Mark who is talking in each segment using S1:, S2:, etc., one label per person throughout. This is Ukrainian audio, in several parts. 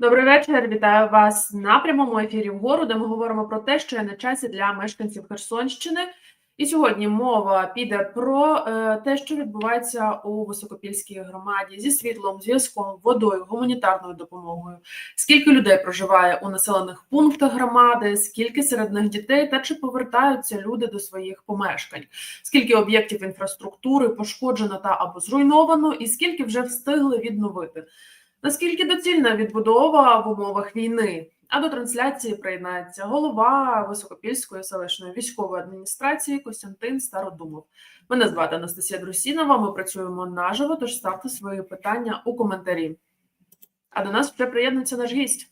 S1: Добрий вечір. Вітаю вас на прямому ефірі вгору, де ми говоримо про те, що є на часі для мешканців Херсонщини. І сьогодні мова піде про е, те, що відбувається у високопільській громаді зі світлом, зв'язком, водою, гуманітарною допомогою. Скільки людей проживає у населених пунктах громади, скільки серед них дітей та чи повертаються люди до своїх помешкань? Скільки об'єктів інфраструктури пошкоджено та або зруйновано, і скільки вже встигли відновити? Наскільки доцільна відбудова в умовах війни? А до трансляції приєднається голова Високопільської селищної військової адміністрації Костянтин Стародумов. Мене звати Анастасія Друсінова. Ми працюємо наживо, тож ставте свої питання у коментарі. А до нас вже приєднується наш гість.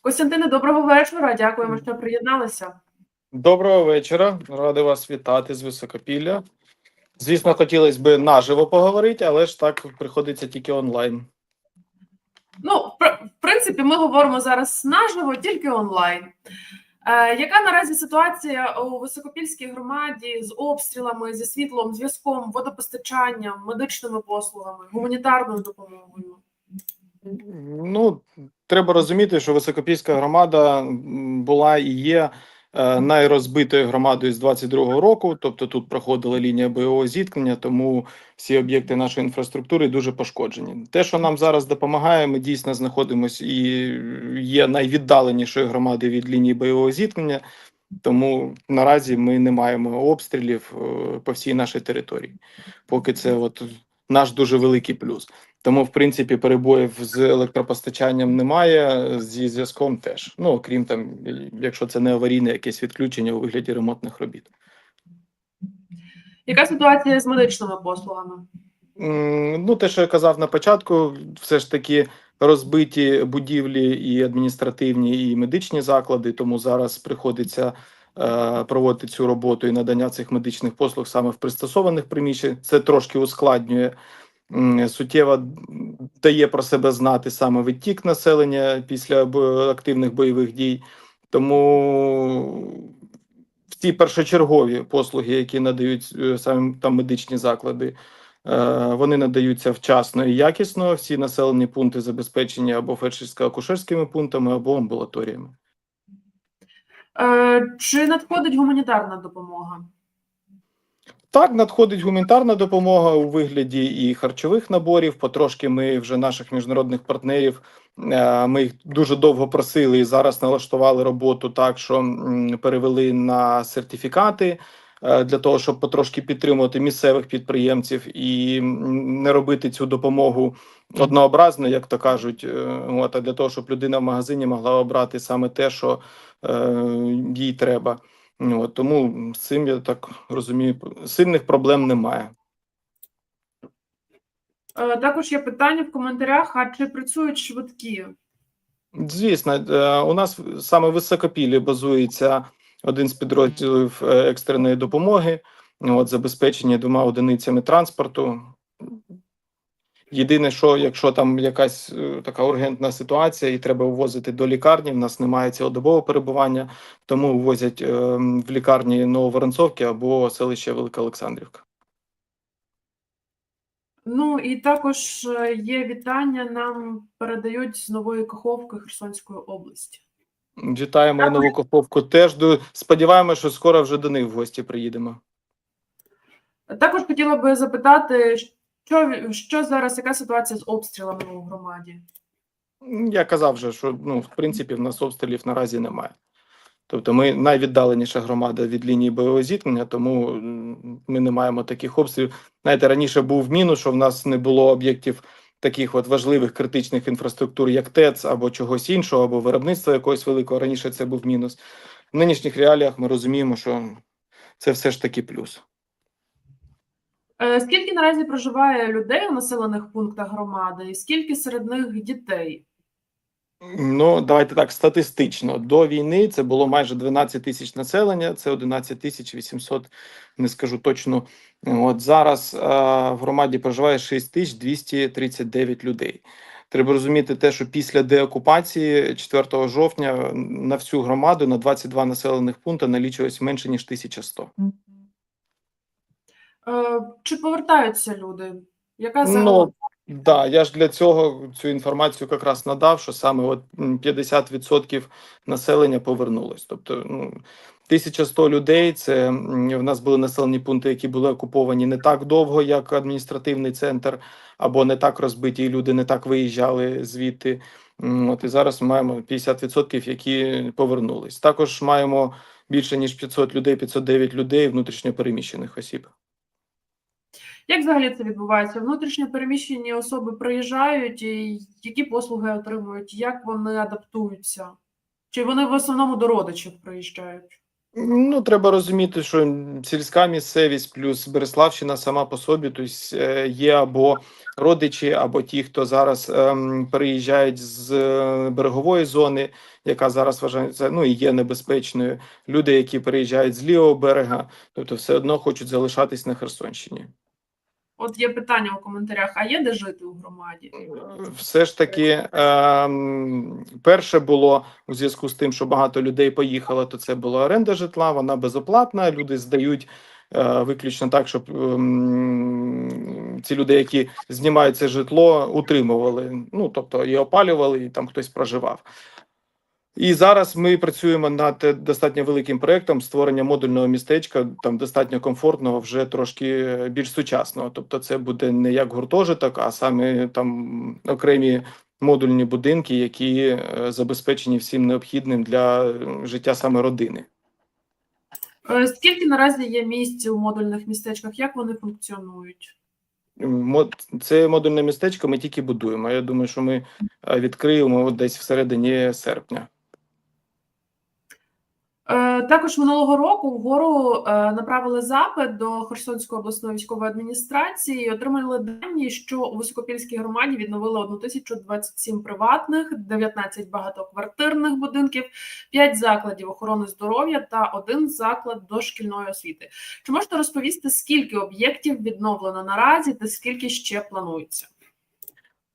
S1: Костянтине, доброго вечора. Дякуємо, що приєдналися.
S2: Доброго вечора. Радий вас вітати з Високопілля. Звісно, хотілося б наживо поговорити, але ж так приходиться тільки онлайн.
S1: Ну, в принципі, ми говоримо зараз наживо, тільки онлайн. Е, яка наразі ситуація у високопільській громаді з обстрілами, зі світлом, зв'язком, водопостачанням, медичними послугами, гуманітарною допомогою?
S2: Ну, треба розуміти, що Високопільська громада була і є найрозбитою громадою з 22-го року. Тобто тут проходила лінія бойового зіткнення, тому всі об'єкти нашої інфраструктури дуже пошкоджені. Те, що нам зараз допомагає, ми дійсно знаходимося і є найвіддаленішою громадою від лінії бойового зіткнення. Тому наразі ми не маємо обстрілів е, по всій нашій території. Поки це от наш дуже великий плюс. Тому, в принципі, перебоїв з електропостачанням немає, зі зв'язком теж. Ну, окрім там, якщо це не аварійне якесь відключення у вигляді ремонтних робіт.
S1: Яка ситуація з медичними послугами?
S2: Ну, те, що я казав на початку, все ж таки розбиті будівлі і адміністративні, і медичні заклади, тому зараз приходиться е, проводити цю роботу і надання цих медичних послуг саме в пристосованих приміщеннях. Це трошки ускладнює суттєво дає про себе знати саме відтік населення після активних бойових дій. Тому всі першочергові послуги, які надають е, саме там медичні заклади, е, вони надаються вчасно і якісно. Всі населені пункти забезпечені або фельдшерсько-акушерськими пунктами, або амбулаторіями.
S1: Е, чи надходить гуманітарна допомога?
S2: Так, надходить гуманітарна допомога у вигляді і харчових наборів. Потрошки ми вже наших міжнародних партнерів. е, Ми їх дуже довго просили і зараз налаштували роботу так, що перевели на сертифікати е, для того, щоб потрошки підтримувати місцевих підприємців і не робити цю допомогу однообразно, як то кажуть. е, От а для того, щоб людина в магазині могла обрати саме те, що їй треба. От, тому з цим я так розумію, сильних проблем немає.
S1: Е, також є питання в коментарях: а чи працюють швидкі?
S2: Звісно, е, у нас саме в Високопіллі базується один з підрозділів е, екстреної допомоги, от, забезпечення двома одиницями транспорту. Єдине, що якщо там якась е, така ургентна ситуація і треба ввозити до лікарні, в нас немає цілодобового перебування, тому ввозять е, в лікарні Нововоронцовки або селище Велика Олександрівка.
S1: Ну і також е, є вітання. Нам передають з нової Каховки Херсонської області.
S2: Вітаємо і нову Каховку теж. Сподіваємося, що скоро вже до них в гості приїдемо.
S1: Також хотіла би запитати, що, що зараз, яка ситуація з обстрілами у громаді?
S2: Я казав вже, що ну, в принципі в нас обстрілів наразі немає. Тобто ми найвіддаленіша громада від лінії бойового зіткнення, тому ми не маємо таких обстрілів. Знаєте, раніше був мінус, що в нас не було об'єктів таких от важливих критичних інфраструктур, як ТЕЦ або чогось іншого, або виробництва якогось великого. Раніше це був мінус. В нинішніх реаліях ми розуміємо, що це все ж таки плюс.
S1: Е, Скільки наразі проживає людей у населених пунктах громади, і скільки серед них дітей?
S2: Ну, давайте так, статистично. До війни це було майже 12 тисяч населення, це 11 тисяч 800, не скажу точно. От зараз е, в громаді проживає 6 тисяч 239 людей. Треба розуміти те, що після деокупації 4 жовтня на всю громаду на 22 населених пункти налічується менше ніж 1100.
S1: Е, Чи повертаються люди? Яка
S2: Ну, Да, я ж для цього цю інформацію якраз надав, що саме от м, 50% населення повернулось. Тобто, ну, 1100 людей. Це в нас були населені пункти, які були окуповані не так довго, як адміністративний центр, або не так розбиті, і люди не так виїжджали звідти. От і зараз ми маємо 50%, які повернулись. Також маємо більше ніж 500 людей, 509 людей внутрішньо переміщених осіб.
S1: Як взагалі це відбувається? Внутрішньо переміщені особи приїжджають, і які послуги отримують, як вони адаптуються? Чи вони в основному до родичів приїжджають?
S2: Ну, треба розуміти, що сільська місцевість плюс Береславщина сама по собі, тобто є або родичі, або ті, хто зараз ем, переїжджають з е, берегової зони, яка зараз вважається ну і є небезпечною. Люди, які переїжджають з лівого берега, тобто все одно хочуть залишатись на Херсонщині.
S1: От є питання у коментарях: а є де жити у громаді?
S2: Все ж таки, ем, перше було у зв'язку з тим, що багато людей поїхало, то це була оренда житла, вона безоплатна. Люди здають е, виключно так, щоб ем, ці люди, які знімають це житло, утримували. Ну тобто і опалювали, і там хтось проживав. І зараз ми працюємо над достатньо великим проектом створення модульного містечка, там достатньо комфортного, вже трошки більш сучасного. Тобто, це буде не як гуртожиток, а саме там окремі модульні будинки, які е, забезпечені всім необхідним для життя саме родини.
S1: Е, Скільки наразі є місць у модульних містечках? Як вони функціонують?
S2: Це модульне містечко ми тільки будуємо. Я думаю, що ми е, відкриємо десь всередині серпня.
S1: Е, Також минулого року вгору е, направили запит до Херсонської обласної військової адміністрації і отримали дані, що у Високопільській громаді відновили 1027 приватних, 19 багатоквартирних будинків, 5 закладів охорони здоров'я та один заклад дошкільної освіти. Чи можете розповісти, скільки об'єктів відновлено наразі та скільки ще планується?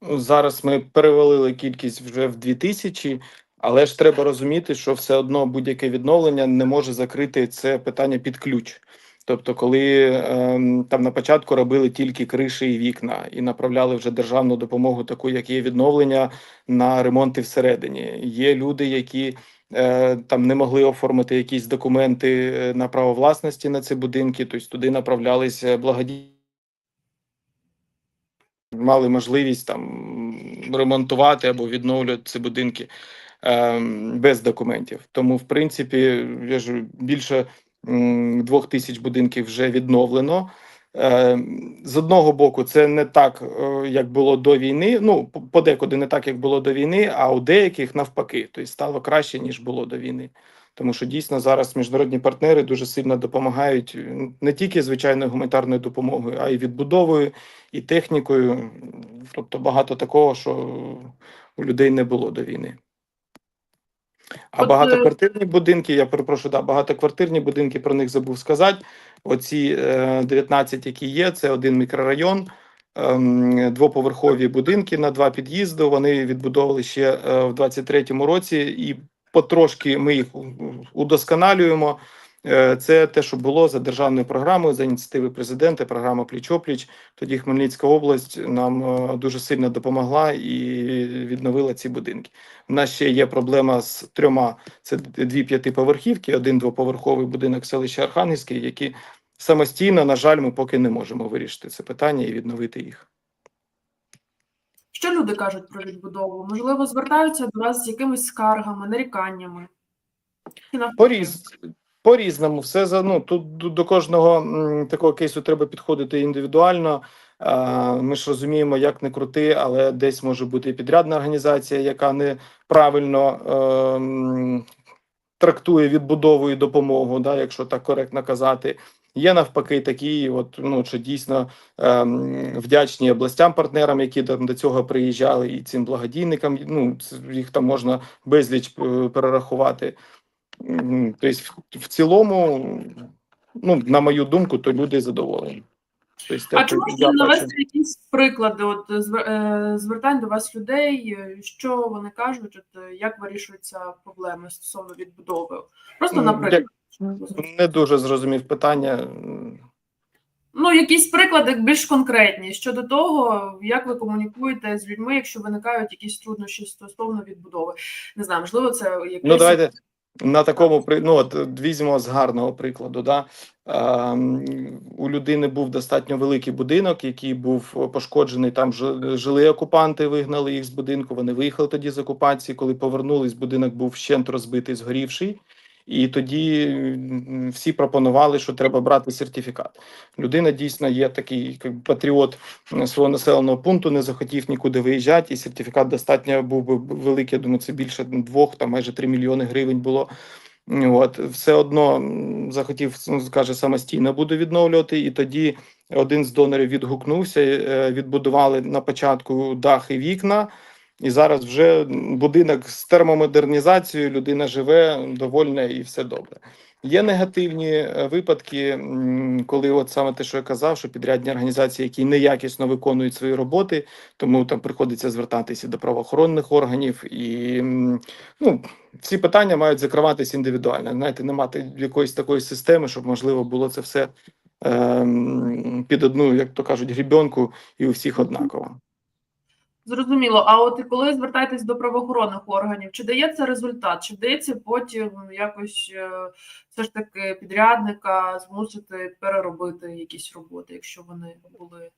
S2: Ну, Зараз ми перевалили кількість вже в 2000, але ж треба розуміти, що все одно будь-яке відновлення не може закрити це питання під ключ. Тобто, коли ем, там на початку робили тільки криші і вікна і направляли вже державну допомогу, таку як є відновлення на ремонти всередині. Є люди, які е, там не могли оформити якісь документи е, на право власності на ці будинки, тобто туди направлялися благодійні мали можливість там ремонтувати або відновлювати ці будинки без документів. Тому, в принципі, я ж більше двох тисяч будинків вже відновлено. Ем, З одного боку, це не так, е, як було до війни. Ну, подекуди не так, як було до війни, а у деяких навпаки, тобто стало краще ніж було до війни. Тому що дійсно зараз міжнародні партнери дуже сильно допомагають не тільки звичайною гуманітарною допомогою, а й відбудовою, і технікою. Тобто багато такого, що у людей не було до війни. А
S1: От, е,
S2: багатоквартирні будинки, я перепрошую, да, багатоквартирні будинки про них забув сказати. Оці е, 19, які є, це один мікрорайон, ем, двоповерхові будинки на два під'їзди. Вони відбудовували ще е, в 23-му році, і потрошки ми їх удосконалюємо. Е, Це те, що було за державною програмою, за ініціативи президента, програма Пліч-опліч. Тоді Хмельницька область нам е, дуже сильно допомогла і відновила ці будинки. У нас ще є проблема з трьома: це дві п'ятиповерхівки, один двоповерховий будинок селища Архангельське, які самостійно, на жаль, ми поки не можемо вирішити це питання і відновити їх.
S1: Що люди кажуть про відбудову? Можливо, звертаються до вас з якимись скаргами, наріканнями? Чи
S2: Поріз, по-різному, все за ну тут до, кожного такого кейсу треба підходити індивідуально. Ми ж розуміємо, як не крути, але десь може бути і підрядна організація, яка неправильно ем, трактує відбудову і допомогу, да, якщо так коректно казати. Є навпаки такі, от ну що дійсно ем, вдячні областям партнерам, які там до цього приїжджали, і цим благодійникам. Ну їх там можна безліч е, перерахувати. Тобто, в, в цілому, ну, на мою думку, то люди задоволені. Тобто,
S1: А чи можете навести якісь приклади от, е, звертань до вас людей, що вони кажуть, от, як вирішуються проблеми стосовно відбудови? Просто наприклад.
S2: Не дуже зрозумів питання.
S1: Ну, якісь приклади більш конкретні щодо того, як ви комунікуєте з людьми, якщо виникають якісь труднощі стосовно відбудови. Не знаю, можливо, це якесь
S2: Ну, давайте на такому ну, от візьмемо з гарного прикладу. Да? Е, у людини був достатньо великий будинок, який був пошкоджений. Там жи- жили окупанти, вигнали їх з будинку. Вони виїхали тоді з окупації. Коли повернулись, будинок був вщент розбитий, згорівший. І тоді всі пропонували, що треба брати сертифікат. Людина дійсно є такий як патріот свого населеного пункту, не захотів нікуди виїжджати, і сертифікат достатньо був би великий. Я думаю, це більше двох, там майже 3 мільйони гривень було. От все одно захотів, ну, каже, самостійно буду відновлювати. І тоді один з донорів відгукнувся, е, відбудували на початку дах і вікна. І зараз вже будинок з термомодернізацією, людина живе довольна і все добре. Є негативні е, випадки, коли от саме те, що я казав, що підрядні організації, які неякісно виконують свої роботи, тому там приходиться звертатися до правоохоронних органів, і ну ці питання мають закриватися індивідуально. Знаєте, не мати якоїсь такої системи, щоб можливо було це все ем, під одну, як то кажуть, грібенку, і у всіх однаково.
S1: Зрозуміло. А от коли звертаєтесь до правоохоронних органів, чи дається результат? Чи вдається потім якось е, все ж таки підрядника змусити переробити якісь роботи, якщо вони були?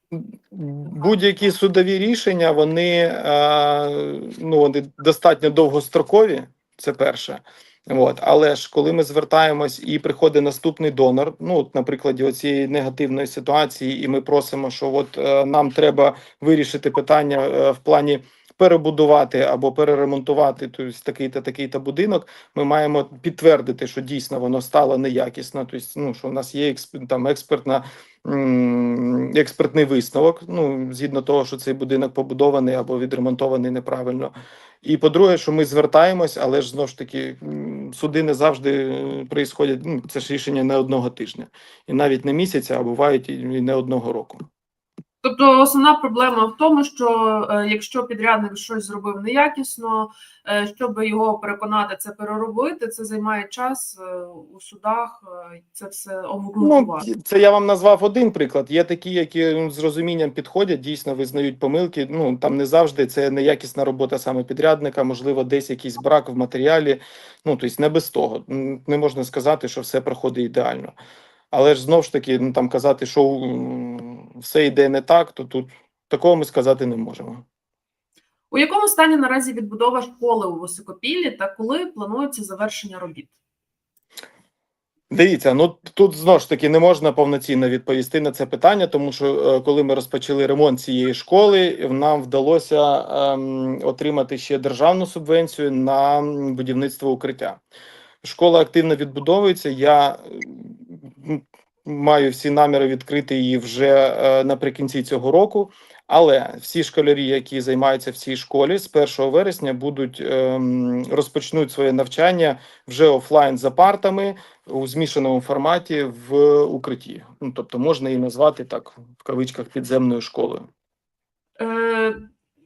S2: Будь-які судові рішення вони, е, ну, вони достатньо довгострокові. Це перше. От, але ж коли ми звертаємось і приходить наступний донор, ну от на прикладі цієї негативної ситуації, і ми просимо, що от е, нам треба вирішити питання е, в плані перебудувати або переремонтувати тобто, такий-то такий-то будинок. Ми маємо підтвердити, що дійсно воно стало неякісно. Тобто, ну що в нас є там експертна експертний висновок. Ну згідно того, що цей будинок побудований або відремонтований неправильно. І по-друге, що ми звертаємось, але ж знову ж таки суди не завжди е, проїсходять. Ну це ж рішення не одного тижня, і навіть не місяця, а бувають і не одного року.
S1: Тобто основна проблема в тому, що е, якщо підрядник щось зробив неякісно, е, щоб його переконати це переробити, це займає час е, у судах. Це все
S2: Ну, це я вам назвав один приклад. Є такі, які ну, з розумінням підходять, дійсно визнають помилки. Ну там не завжди це неякісна робота саме підрядника, можливо, десь якийсь брак в матеріалі. Ну тобто не без того. Не можна сказати, що все проходить ідеально. Але ж знов ж таки, ну там казати, що все йде не так, то тут такого ми сказати не можемо.
S1: У якому стані наразі відбудова школи у Високопіллі та коли планується завершення робіт?
S2: Дивіться, ну тут знову ж таки не можна повноцінно відповісти на це питання, тому що е, коли ми розпочали ремонт цієї школи, нам вдалося ем, отримати ще державну субвенцію на будівництво укриття. Школа активно відбудовується. Я маю всі наміри відкрити її вже е, наприкінці цього року. Але всі школярі, які займаються в цій школі, з 1 вересня будуть ем, розпочнуть своє навчання вже офлайн за партами у змішаному форматі в укритті. Ну тобто можна її назвати так в кавичках підземною школою.
S1: Е,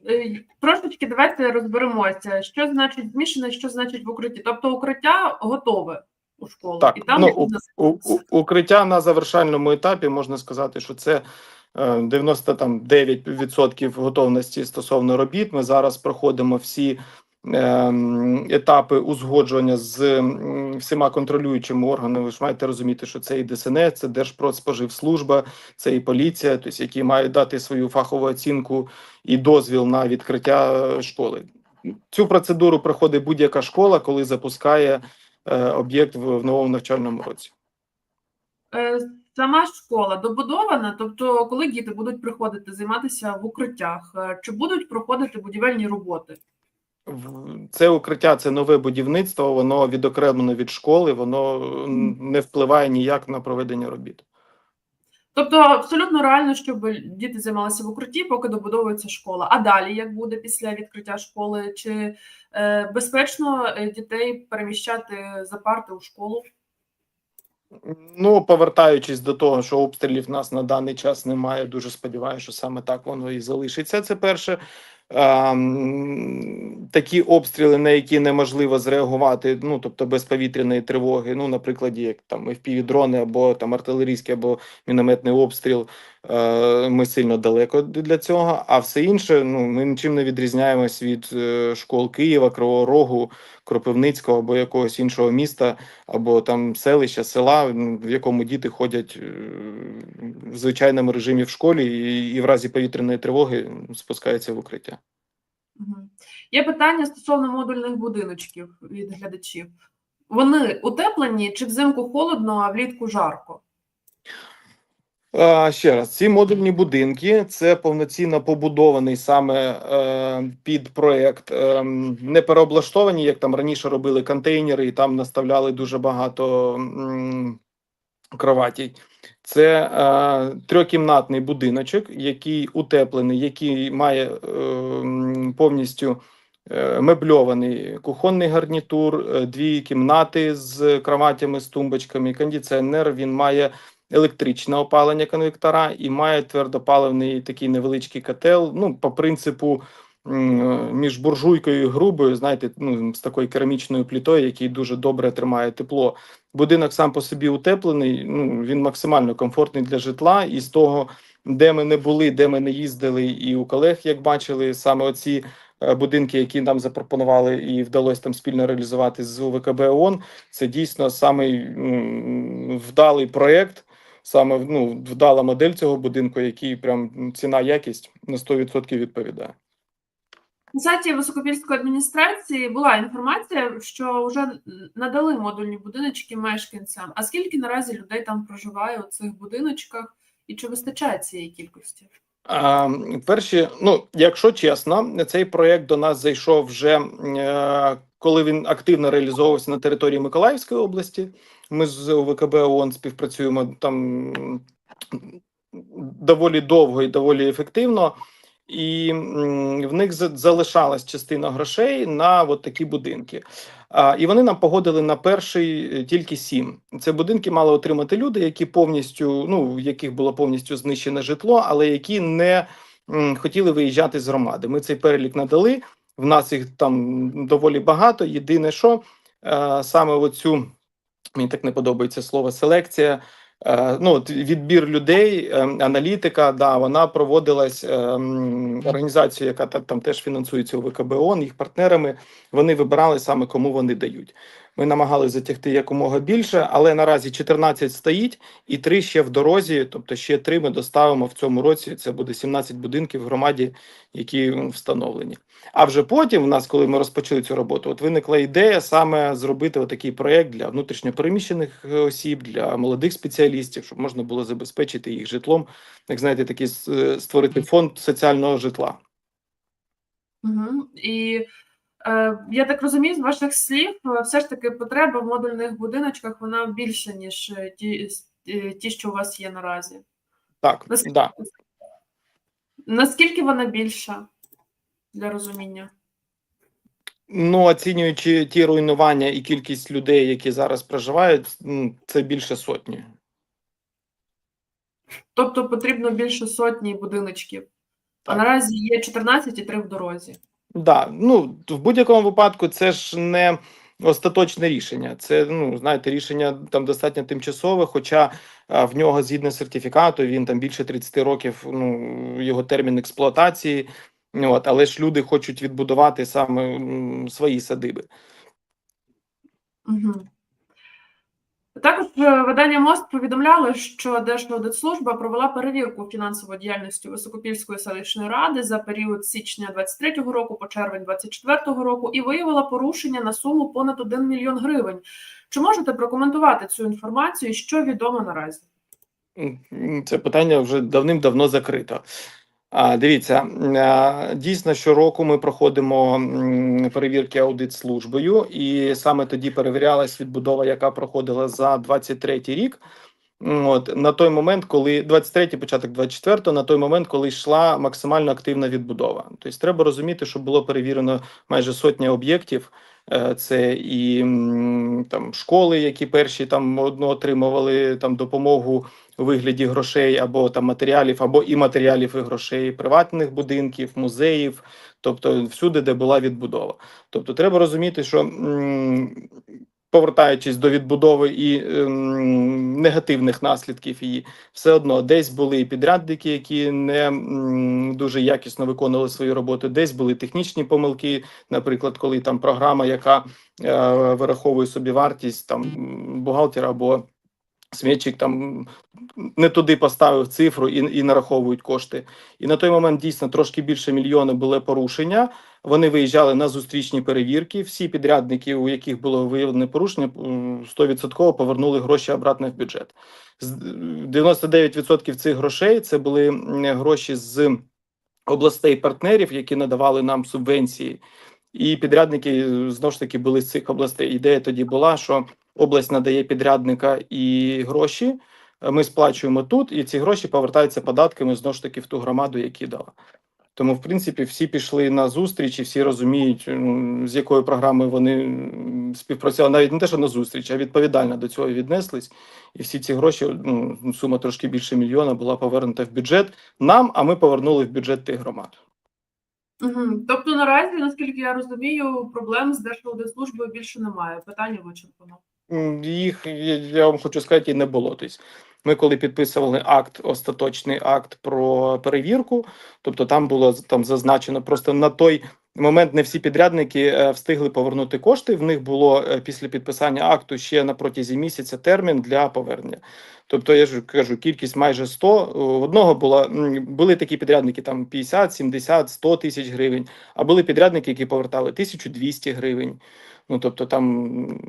S1: е, Трошечки давайте розберемося, що значить змішане, що значить в укритті. Тобто укриття готове у школу,
S2: Так,
S1: і там
S2: ну, У, у, укриття на завершальному етапі можна сказати, що це е, 99% готовності стосовно робіт. Ми зараз проходимо всі ем, етапи узгодження з всіма контролюючими органами. Ви ж маєте розуміти, що це і ДСНС, це Держпродспоживслужба, це і поліція, тобто які мають дати свою фахову оцінку і дозвіл на відкриття е, школи. Цю процедуру проходить будь-яка школа, коли запускає е, об'єкт в, в новому навчальному році.
S1: Е, Сама школа добудована, тобто, коли діти будуть приходити займатися в укриттях, е, чи будуть проходити будівельні роботи?
S2: Це укриття, це нове будівництво, воно відокремлено від школи, воно не впливає ніяк на проведення робіт.
S1: Тобто абсолютно реально, щоб діти займалися в укритті, поки добудовується школа. А далі як буде після відкриття школи? Чи е, безпечно е, дітей переміщати за парти у школу?
S2: Ну, повертаючись до того, що обстрілів нас на даний час немає, дуже сподіваюся, що саме так воно і залишиться. Це перше. А, м, такі обстріли, на які неможливо зреагувати, ну тобто без повітряної тривоги. Ну, наприклад, як там FPV-дрони або там артилерійський або мінометний обстріл. Е, Ми сильно далеко для цього. А все інше, ну ми нічим не відрізняємось від е, школ Києва, Кривого Рогу, Кропивницького або якогось іншого міста, або там селища, села, в якому діти ходять е, в звичайному режимі в школі, і, і в разі повітряної тривоги спускаються в укриття.
S1: Є питання стосовно модульних будиночків від глядачів. Вони утеплені чи взимку холодно, а влітку жарко?
S2: Ще раз, ці модульні будинки це повноцінно побудований саме е, під проект, е, не переоблаштовані, як там раніше робили контейнери, і там наставляли дуже багато м, кроватій. Це е, трьохкімнатний будиночок, який утеплений, який має е, повністю е, мебльований кухонний гарнітур, е, дві кімнати з кроватями, з тумбочками, кондиціонер. Він має електричне опалення конвектора і має твердопаливний такий невеличкий котел. Ну, по принципу між буржуйкою і грубою, знаєте, ну, з такою керамічною плітою, який дуже добре тримає тепло. Будинок сам по собі утеплений. Ну він максимально комфортний для житла, і з того, де ми не були, де ми не їздили, і у колег, як бачили, саме оці е, будинки, які нам запропонували, і вдалося там спільно реалізувати з УВКБ ООН, це дійсно самий вдалий проєкт, саме ну, вдала модель цього будинку, який прям ціна якість на 100% відповідає.
S1: На сайті Високопільської адміністрації була інформація, що вже надали модульні будиночки мешканцям. А скільки наразі людей там проживає у цих будиночках і чи вистачає цієї кількості?
S2: А, перші, ну якщо чесно, цей проект до нас зайшов вже е, коли він активно реалізовувався на території Миколаївської області. Ми з УВКБ ООН співпрацюємо там доволі довго і доволі ефективно. І в них за- залишалась частина грошей на от такі будинки. А, і вони нам погодили на перший е, тільки сім. Це будинки мали отримати люди, які повністю, ну в яких було повністю знищене житло, але які не хотіли виїжджати з громади. Ми цей перелік надали. В нас їх там доволі багато. Єдине, що е, саме оцю мені так не подобається слово селекція. Е, Ну, відбір людей, е, аналітика, да, вона проводилась е, організацією, яка та- там теж фінансується у ВКБ ООН, їх партнерами. Вони вибирали саме кому вони дають. Ми намагалися затягти якомога більше, але наразі 14 стоїть і 3 ще в дорозі. Тобто ще 3 ми доставимо в цьому році. Це буде 17 будинків в громаді, які встановлені. А вже потім, в нас, коли ми розпочали цю роботу, от виникла ідея саме зробити такий проєкт для внутрішньопереміщених е, осіб, для молодих спеціалістів, щоб можна було забезпечити їх житлом. Як знаєте, такий е, створити фонд соціального житла.
S1: Угу. І я так розумію, з ваших слів, е, все ж таки потреба в модульних будиночках вона більша, ніж е, ті, е, ті, що у вас є наразі.
S2: Так,
S1: Наскільки,
S2: да.
S1: наскільки вона більша для розуміння?
S2: Ну, оцінюючи ті руйнування і кількість людей, які зараз проживають, це більше сотні.
S1: Тобто потрібно більше сотні будиночків. А наразі є 14 і 3 в дорозі.
S2: Да, ну в будь-якому випадку це ж не остаточне рішення. Це ну знаєте, рішення там достатньо тимчасове, хоча а, в нього згідно сертифікату він там більше 30 років. Ну його термін експлуатації. От, але ж люди хочуть відбудувати саме м, свої садиби.
S1: Угу. Також е, видання МОСТ повідомляло, що Держаудитслужба провела перевірку фінансової діяльності Високопільської селищної ради за період січня 23-го року по червень 24-го року і виявила порушення на суму понад 1 мільйон гривень. Чи можете прокоментувати цю інформацію? Що відомо наразі?
S2: Це питання вже давним-давно закрито. Дивіться, а, дійсно, щороку ми проходимо перевірки аудит службою, і саме тоді перевірялась відбудова, яка проходила за 23 рік. От на той момент, коли 23 початок 24 на той момент, коли йшла максимально активна відбудова. Тобто, треба розуміти, що було перевірено майже сотня об'єктів Е, Це і там школи, які перші там одно отримували там допомогу у вигляді грошей або там матеріалів, або і матеріалів, і грошей, приватних будинків, музеїв, тобто всюди, де була відбудова. Тобто, треба розуміти, що повертаючись до відбудови і ем, негативних наслідків її, все одно десь були підрядники, які не м, дуже якісно виконували свою роботу, десь були технічні помилки, наприклад, коли там програма, яка е, вираховує собі вартість там бухгалтера або Смітчик там не туди поставив цифру і, і нараховують кошти. І на той момент дійсно трошки більше мільйона були порушення. Вони виїжджали на зустрічні перевірки. Всі підрядники, у яких було виявлено порушення, м, 100% повернули гроші обратно в бюджет. З- 99% цих грошей це були гроші з областей партнерів, які надавали нам субвенції. І підрядники е, знову ж таки були з цих областей. Ідея тоді була, що область надає підрядника і гроші. Ми сплачуємо тут, і ці гроші повертаються податками знову ж таки в ту громаду, які дала. Тому, в принципі, всі пішли на зустріч і всі розуміють, ну, з якою програмою вони співпрацювали. Навіть не те, що на зустріч, а відповідально до цього віднеслись. І всі ці гроші, ну, сума трошки більше мільйона, була повернута в бюджет нам, а ми повернули в бюджет тих громад.
S1: Угу. Тобто наразі, наскільки я розумію, проблем з Держаудитслужбою більше немає. Питання вичерпано.
S2: Їх я я вам хочу сказати, і не було. Тобто, ми коли підписували акт, остаточний акт про перевірку, тобто там було там зазначено просто на той момент не всі підрядники е, встигли повернути кошти. В них було е, після підписання акту ще на протязі місяця термін для повернення. Тобто, я ж кажу, кількість майже 100. У одного була були такі підрядники, там 50, 70, 100 тисяч гривень. А були підрядники, які повертали 1200 гривень. Ну тобто там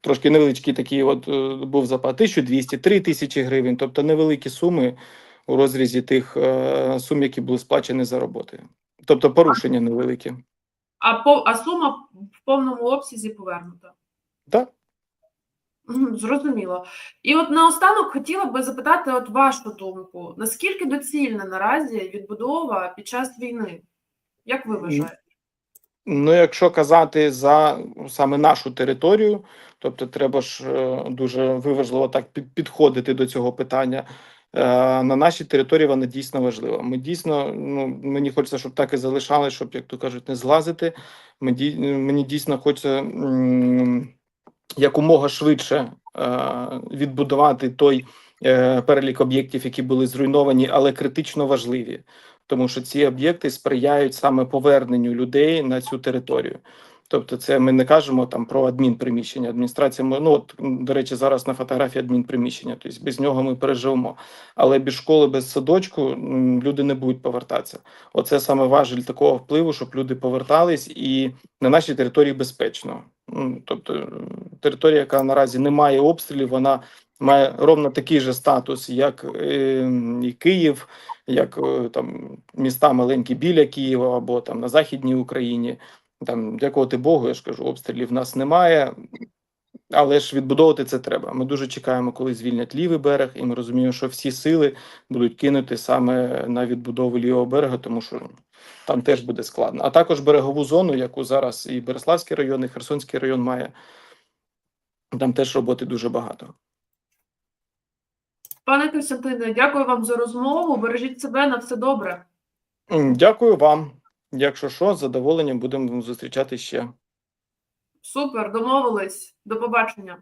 S2: трошки невеличкий такий от е, був запас 1200, 3000 гривень, тобто невеликі суми у розрізі тих е, сум, які були сплачені за роботи. Тобто порушення невеликі.
S1: А по а сума в повному обсязі повернута.
S2: Так.
S1: Зрозуміло. І от наостанок хотіла би запитати от вашу думку: наскільки доцільна наразі відбудова під час війни? Як ви вважаєте?
S2: Ну, якщо казати за саме нашу територію, тобто треба ж е, дуже виважливо так підходити до цього питання. Е, На нашій території вона дійсно важлива. Ми дійсно, ну мені хочеться, щоб так і залишалось, щоб, як то кажуть, не злазити. Мені, дійсно хочеться якомога швидше е, відбудувати той перелік об'єктів, які були зруйновані, але критично важливі тому що ці об'єкти сприяють саме поверненню людей на цю територію. Тобто, це ми не кажемо там про адмінприміщення. Адміністрація ну от до речі, зараз на фотографії адмінприміщення. Тобто без нього ми переживемо. Але без школи, без садочку люди не будуть повертатися. Оце саме важель такого впливу, щоб люди повертались і на нашій території безпечно. Тобто територія, яка наразі не має обстрілів, вона має ровно такий же статус, як е, і Київ, як е, там міста маленькі біля Києва або там на Західній Україні. Там, дякувати Богу, я ж кажу, обстрілів нас немає, але ж відбудовувати це треба. Ми дуже чекаємо, коли звільнять лівий берег, і ми розуміємо, що всі сили будуть кинути саме на відбудову лівого берега, тому що там теж буде складно. А також берегову зону, яку зараз і Береславський район, і Херсонський район має. Там теж роботи дуже багато.
S1: Пане Костянтине, дякую вам за розмову. Бережіть себе на все добре.
S2: Дякую вам. Якщо що, з задоволенням будемо зустрічати ще.
S1: Супер, домовились. До побачення.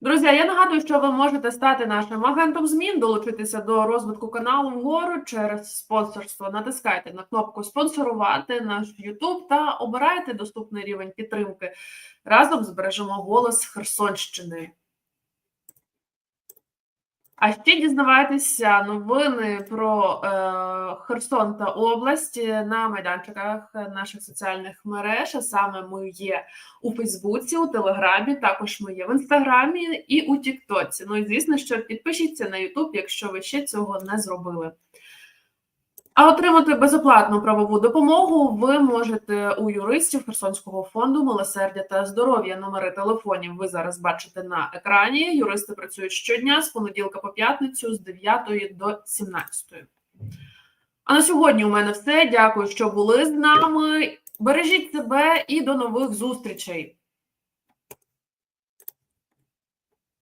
S1: Друзі, я нагадую, що ви можете стати нашим агентом змін, долучитися до розвитку каналу вгору через спонсорство. Натискайте на кнопку спонсорувати наш YouTube та обирайте доступний рівень підтримки. Разом збережемо голос Херсонщини. А ще дізнавайтеся новини про е, Херсон та область на майданчиках наших соціальних мереж. А саме ми є у Фейсбуці, у Телеграмі, також ми є в Інстаграмі і у Тіктоці. Ну і звісно, що підпишіться на Ютуб, якщо ви ще цього не зробили. А отримати безоплатну правову допомогу ви можете у юристів Херсонського фонду милосердя та здоров'я. Номери телефонів ви зараз бачите на екрані. Юристи працюють щодня з понеділка по п'ятницю з 9 до 17. А на сьогодні у мене все. Дякую, що були з нами. Бережіть себе і до нових зустрічей.